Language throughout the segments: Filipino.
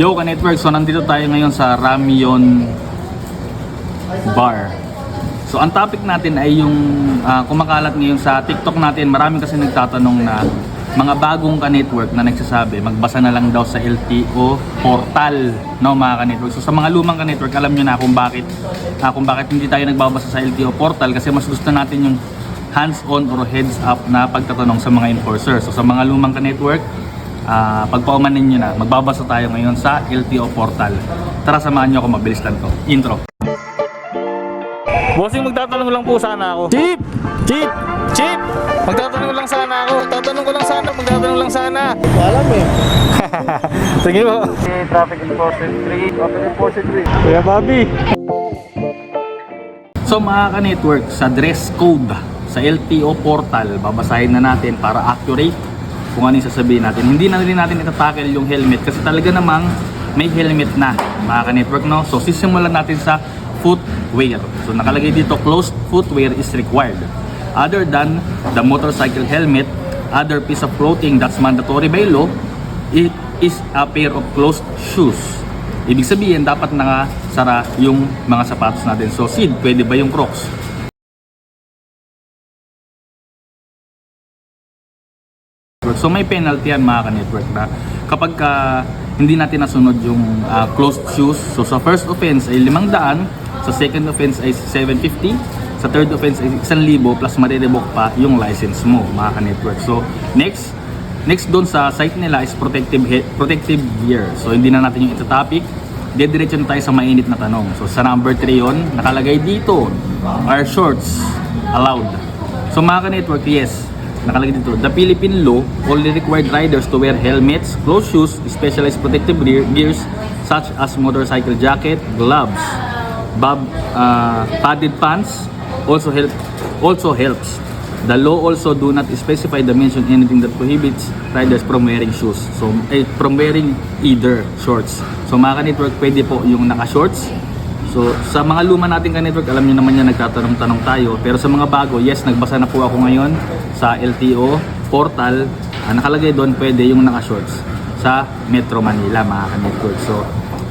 Yo, ka network. So nandito tayo ngayon sa Ramyon Bar. So ang topic natin ay yung ah, kumakalat ngayon sa TikTok natin. Marami kasi nagtatanong na mga bagong ka-network na nagsasabi, magbasa na lang daw sa LTO portal, no mga ka-network. So sa mga lumang ka-network, alam nyo na kung bakit ah, kung bakit hindi tayo nagbabasa sa LTO portal kasi mas gusto natin yung hands-on or heads up na pagtatanong sa mga enforcers. So sa mga lumang ka-network, Ah, pagpaumanin nyo na, magbabasa tayo ngayon sa LTO portal. Tara samahan nyo ako, mabilis lang to. Intro. Bossing, magtatanong lang po sana ako. Chip! Chip! Chip! Magtatanong lang sana ako. Tatanong ko lang sana. Magtatanong lang sana. Alam eh. Sige po. Traffic Enforcement 3. Traffic Enforcement 3. Kuya Bobby. So mga ka-network, sa dress code sa LTO portal, babasahin na natin para accurate kung ano yung sasabihin natin. Hindi na rin natin itatackle yung helmet kasi talaga namang may helmet na mga ka-network no. So sisimulan natin sa footwear. So nakalagay dito closed footwear is required. Other than the motorcycle helmet, other piece of clothing that's mandatory by law, it is a pair of closed shoes. Ibig sabihin, dapat nakasara yung mga sapatos natin. So, Sid, pwede ba yung Crocs? So, may penalty yan mga ka-network na kapag ka hindi natin nasunod yung ah, closed shoes. So, sa first offense ay 500, sa second offense ay 750, sa third offense ay 1,000 plus marirevoke pa yung license mo mga ka-network. So, next, next doon sa site nila is protective he- protective gear. So, hindi na natin yung ito topic. Na tayo sa mainit na tanong. So, sa number 3 yon nakalagay dito, are shorts allowed? So, mga ka-network, yes, nakalagay dito, the Philippine law only required riders to wear helmets, closed shoes, specialized protective gear, gears such as motorcycle jacket, gloves, bob, uh, padded pants also help also helps. The law also do not specify the mention anything that prohibits riders from wearing shoes. So, eh, from wearing either shorts. So, mga ka-network, pwede po yung naka-shorts. So, sa mga luma nating ka-network, alam niyo naman yan, nagtatanong-tanong tayo. Pero sa mga bago, yes, nagbasa na po ako ngayon sa LTO portal. Ah, nakalagay doon, pwede yung naka-shorts sa Metro Manila, mga ka-network. So,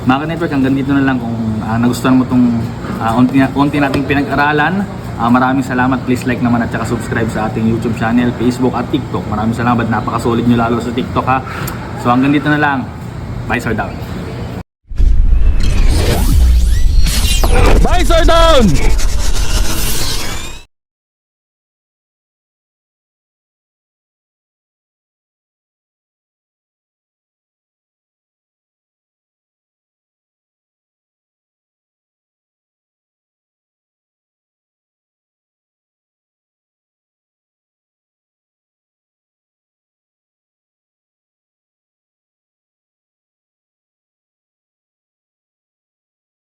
mga ka-network, hanggang dito na lang kung ah, nagustuhan mo itong uh, unti, unti nating pinag-aralan. Ah, maraming salamat. Please like naman at saka subscribe sa ating YouTube channel, Facebook at TikTok. Maraming salamat. Napakasolid nyo lalo sa TikTok ha. So hanggang dito na lang. Bye, sir down. Down!